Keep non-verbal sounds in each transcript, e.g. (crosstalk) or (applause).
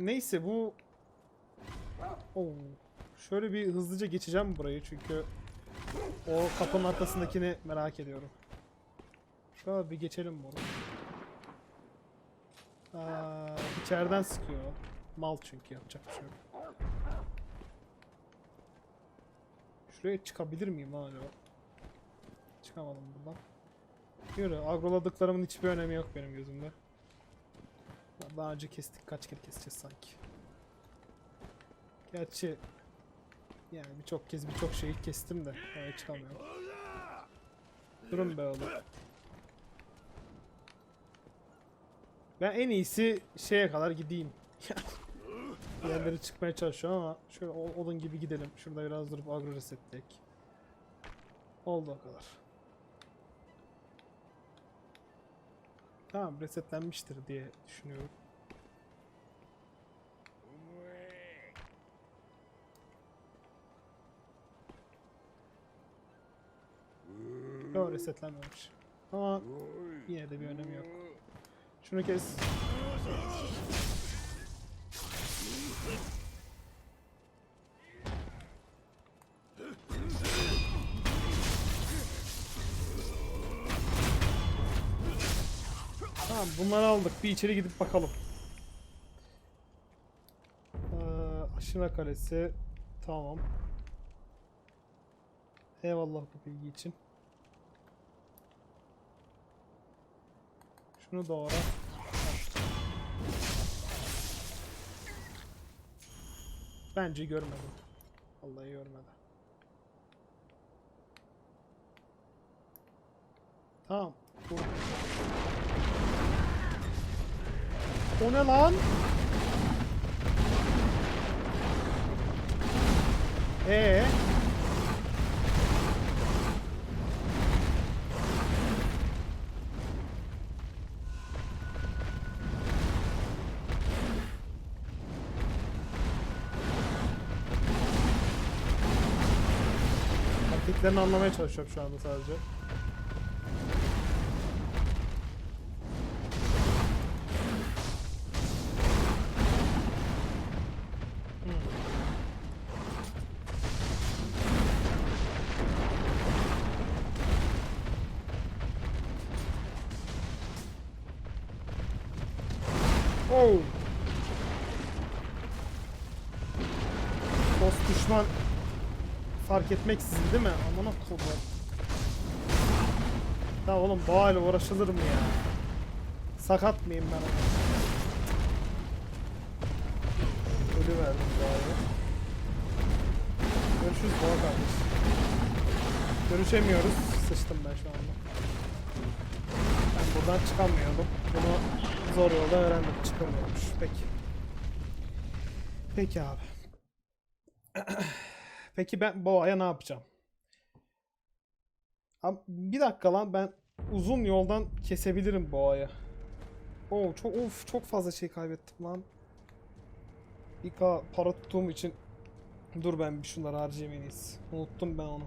Neyse bu... Oo. Şöyle bir hızlıca geçeceğim burayı çünkü o kapının arkasındakini merak ediyorum. Şöyle bir geçelim bunu. Aa, içeriden sıkıyor. Mal çünkü yapacak bir şey yok. Şuraya çıkabilir miyim acaba? Çıkamadım buradan. Yürü. Agroladıklarımın hiçbir önemi yok benim gözümde. Daha önce kestik. Kaç kere keseceğiz sanki. Gerçi yani birçok kez birçok şeyi kestim de oraya çıkamıyorum. Durun be oğlum. Ben en iyisi şeye kadar gideyim. (laughs) Yerleri çıkmaya çalışıyorum ama şöyle odun gibi gidelim. Şurada biraz durup agro resetleyek. Oldu o kadar. Tamam resetlenmiştir diye düşünüyorum. Yok resetlenmemiş. Ama yine de bir önemi yok. Şunu kes. Bunları aldık. Bir içeri gidip bakalım. Ee, aşına kalesi. Tamam. Eyvallah bu bilgi için. Şunu doğra. Bence görmedim. Vallahi görmedi. Tamam. Bu. O ne lan? Ee? Taktiklerini anlamaya çalışıyorum şu anda sadece. Düşman fark etmeksizin değil mi? Aman kodum. Ya oğlum boğayla uğraşılır mı ya? Sakat mıyım ben ona? Ölü verdim boğaya. Görüşürüz boğa kardeş. Görüşemiyoruz. Sıçtım ben şu anda. Ben buradan çıkamıyordum. Bunu zor yolda öğrendim. Çıkamıyormuş. Peki. Peki abi. (clears throat) Peki ben boğaya ne yapacağım? Abi bir dakika lan ben uzun yoldan kesebilirim boğayı. Oo çok of çok fazla şey kaybettim lan. Ka para tuttuğum için dur ben bir şunları harcayayım. Unuttum ben onu.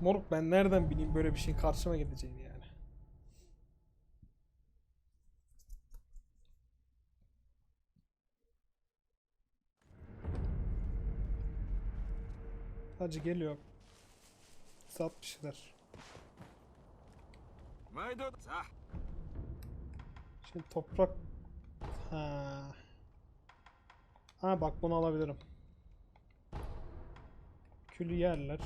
Moruk ben nereden bileyim böyle bir şeyin karşıma geleceğini yani. Hacı geliyor. Sat bir şeyler. Şimdi toprak... Ha. ha bak bunu alabilirim. Külü yerler.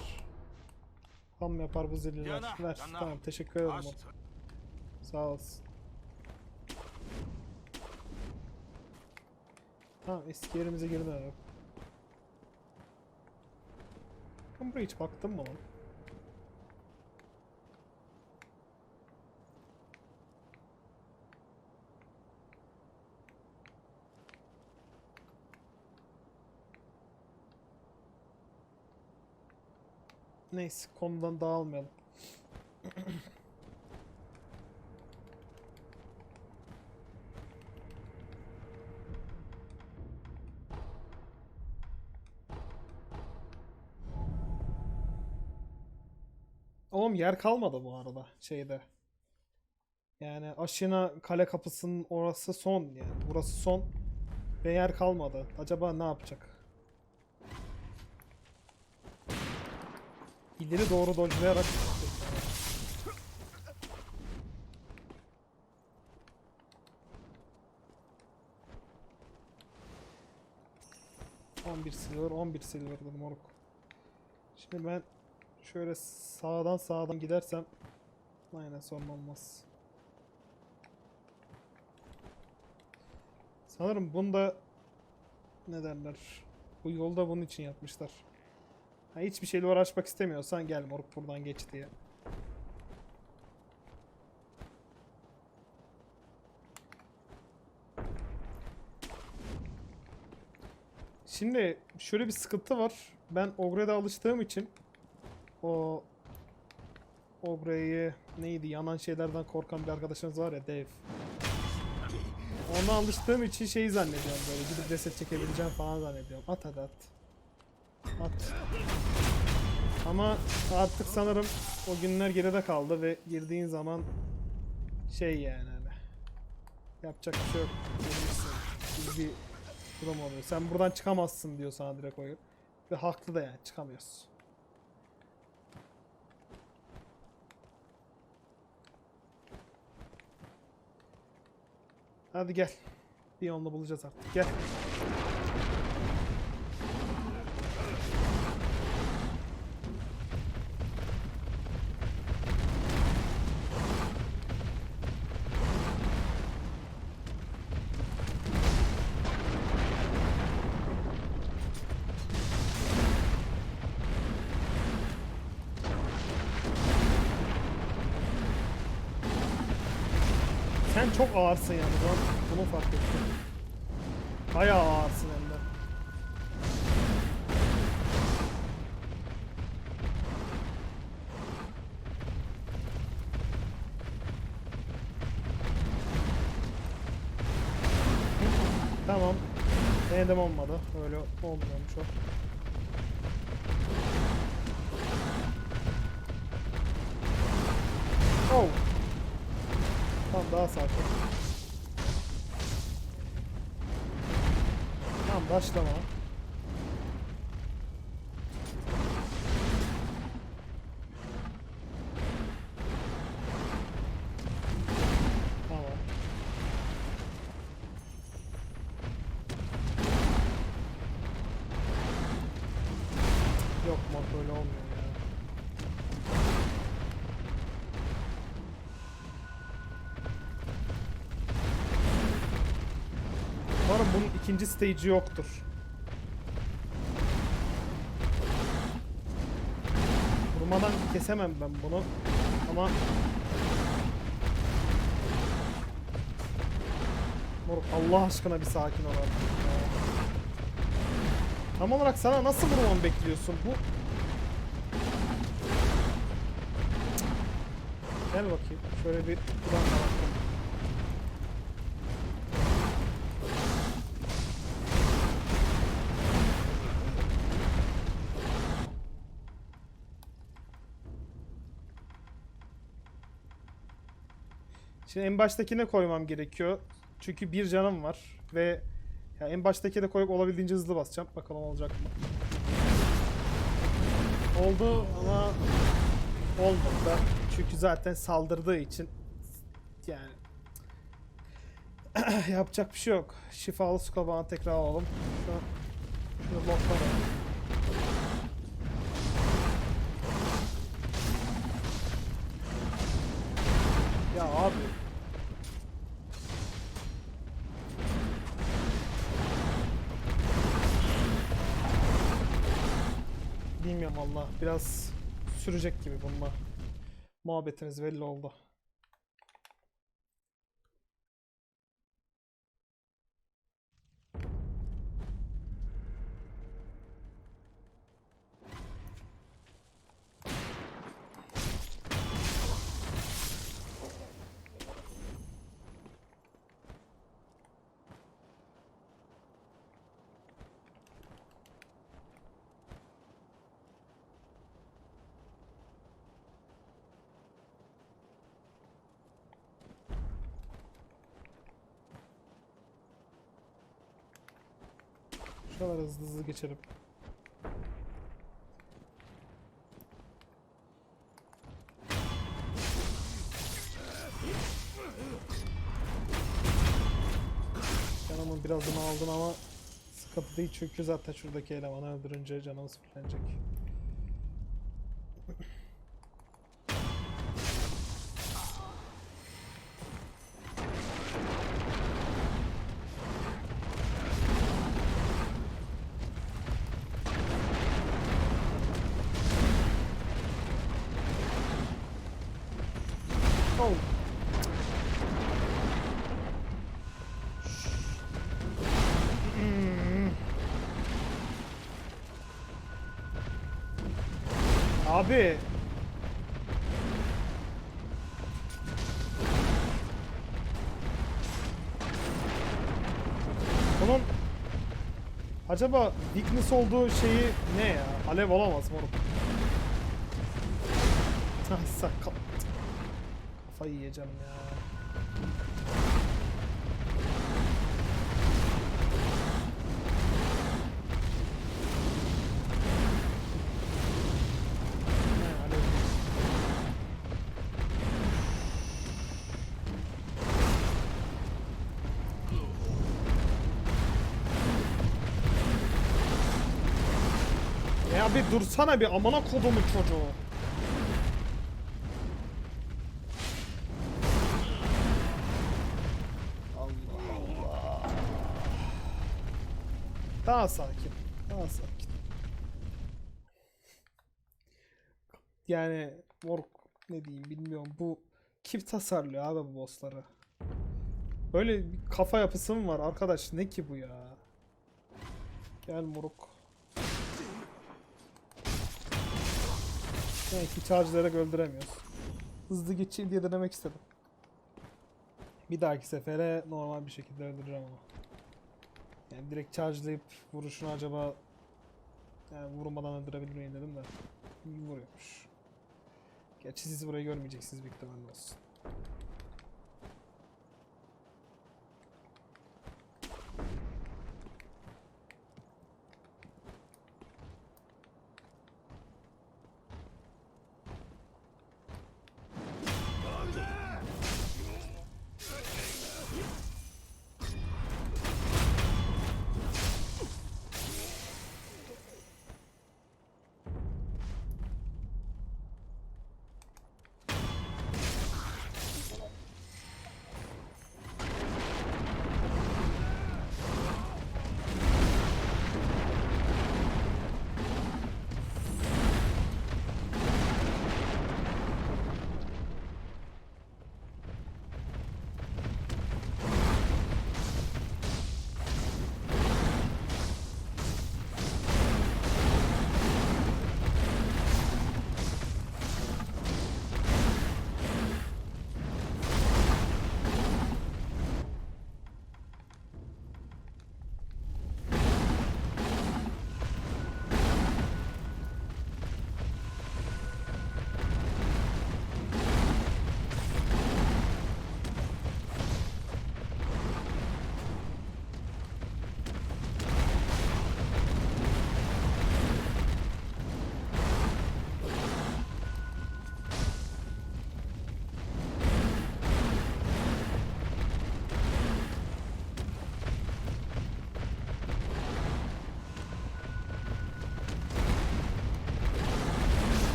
Ham yapar bu zilliler. Ver. Tamam teşekkür ederim. Sağ olasın. Tamam eski yerimize geri. Ben buraya hiç baktım mı lan? Neyse konudan dağılmayalım. Oğlum yer kalmadı bu arada şeyde. Yani Aşina kale kapısının orası son yani. Burası son. Ve yer kalmadı. Acaba ne yapacak? İleri doğru dodgelayarak ...11 silver, 11 silver dedim moruk. Şimdi ben şöyle sağdan sağdan gidersem... ...aynen sorun olmaz. Sanırım bunda... ...ne derler... ...bu yolda bunun için yapmışlar. Ha, hiçbir şeyle uğraşmak istemiyorsan gel moruk buradan geç diye. Şimdi şöyle bir sıkıntı var. Ben Ogre'de alıştığım için o Ogre'yi neydi yanan şeylerden korkan bir arkadaşımız var ya Dave. Ona alıştığım için şeyi zannediyorum böyle gidip reset çekebileceğim falan zannediyorum. At hadi at. At. Ama artık sanırım o günler geride kaldı ve girdiğin zaman şey yani hani yapacak bir şey yok. Girmişsin. Bir durum oluyor. Sen buradan çıkamazsın diyor sana direkt oyun. Ve haklı da yani çıkamıyorsun. Hadi gel. Bir yolunu bulacağız artık. Gel. Sen çok ağırsın yani. Ben bunu fark ettim. Bayağı ağırsın hem de. Tamam. Denedim olmadı. Öyle olmuyormuş o. Oh. Tamam daha sakin. Tamam başlama. Tamam. Yok mod böyle olmuyor ikinci stage'i yoktur. Vurmadan kesemem ben bunu. Ama Moruk Allah aşkına bir sakin ol artık. Tam olarak sana nasıl vurmamı bekliyorsun? Bu Gel bakayım. Şöyle bir buradan da Şimdi en baştakine koymam gerekiyor. Çünkü bir canım var ve ya en baştaki de koyup olabildiğince hızlı basacağım. Bakalım olacak mı? Oldu ama olmadı da. Çünkü zaten saldırdığı için yani (clears throat) yapacak bir şey yok. Şifalı su kabağını tekrar alalım. Şu an şunu bloklayalım. Ya abi. Bilmiyorum valla. Biraz sürecek gibi bununla. Muhabbetimiz belli oldu. Kadar hızlı hızlı geçerim. Canımın birazını aldın ama sıkıntı değil çünkü zaten şuradaki elemanı öldürünce canımız fullenecek. Abi. Bunun acaba weakness olduğu şeyi ne ya? Alev olamaz moruk. (laughs) Sakal. Kafayı yiyeceğim ya. Ya bir dursana bir amına kodumun çocuğu. Allah Allah. Daha sakin. Daha sakin. Yani moruk ne diyeyim bilmiyorum. Bu kim tasarlıyor abi bu bossları? Böyle bir kafa yapısı mı var arkadaş? Ne ki bu ya? Gel moruk. Belki charge'layarak öldüremiyoruz. Hızlı geçeyim diye denemek istedim. Bir dahaki sefere normal bir şekilde öldürürüm ama. Yani direkt charge'layıp vuruşunu acaba yani vurmadan öldürebilir miyim dedim de. Vuruyormuş. Gerçi siz burayı görmeyeceksiniz büyük ihtimalle olsun.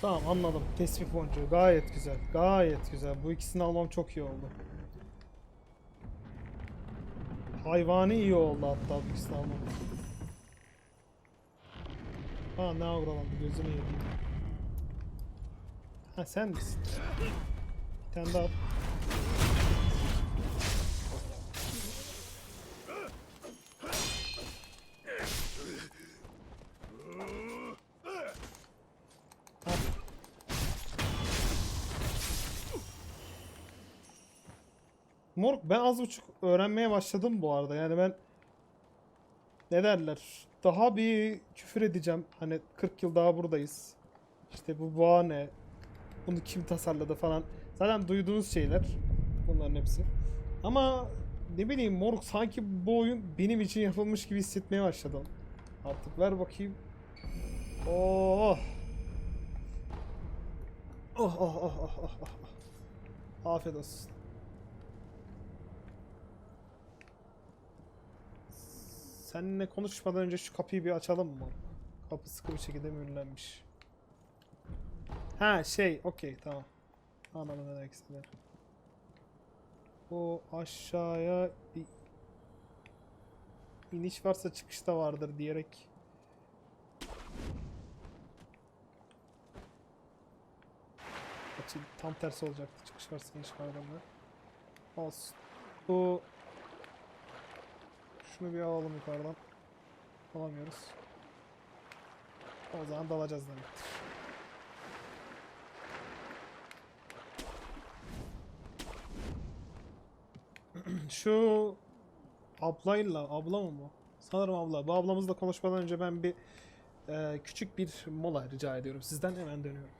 Tamam anladım. Tespih boncuğu gayet güzel. Gayet güzel. Bu ikisini almam çok iyi oldu. Hayvani iyi oldu hatta bu ikisini almam. Ha ne avralandı gözünü yediğim. Ha sen misin? Bir tane daha. Moruk ben az buçuk öğrenmeye başladım bu arada. Yani ben ne derler? Daha bir küfür edeceğim. Hani 40 yıl daha buradayız. İşte bu boğa ne? Bunu kim tasarladı falan. Zaten duyduğunuz şeyler. Bunların hepsi. Ama ne bileyim moruk sanki bu oyun benim için yapılmış gibi hissetmeye başladım. Artık ver bakayım. Oh. Oh oh oh oh oh oh. oh. Afiyet olsun. Seninle konuşmadan önce şu kapıyı bir açalım mı? Kapı sıkı bir şekilde mühürlenmiş. Ha şey okey tamam. Anladım ne demek istediğini. O aşağıya bir iniş varsa çıkış da vardır diyerek. Açı tam tersi olacaktı. Çıkış varsa iniş vardır da. Olsun. Bu şunu bir alalım yukarıdan. Alamıyoruz. O zaman dalacağız demektir. (clears throat) Şu ablayla, abla mı bu? Sanırım abla. Bu ablamızla konuşmadan önce ben bir e, küçük bir mola rica ediyorum. Sizden hemen dönüyorum.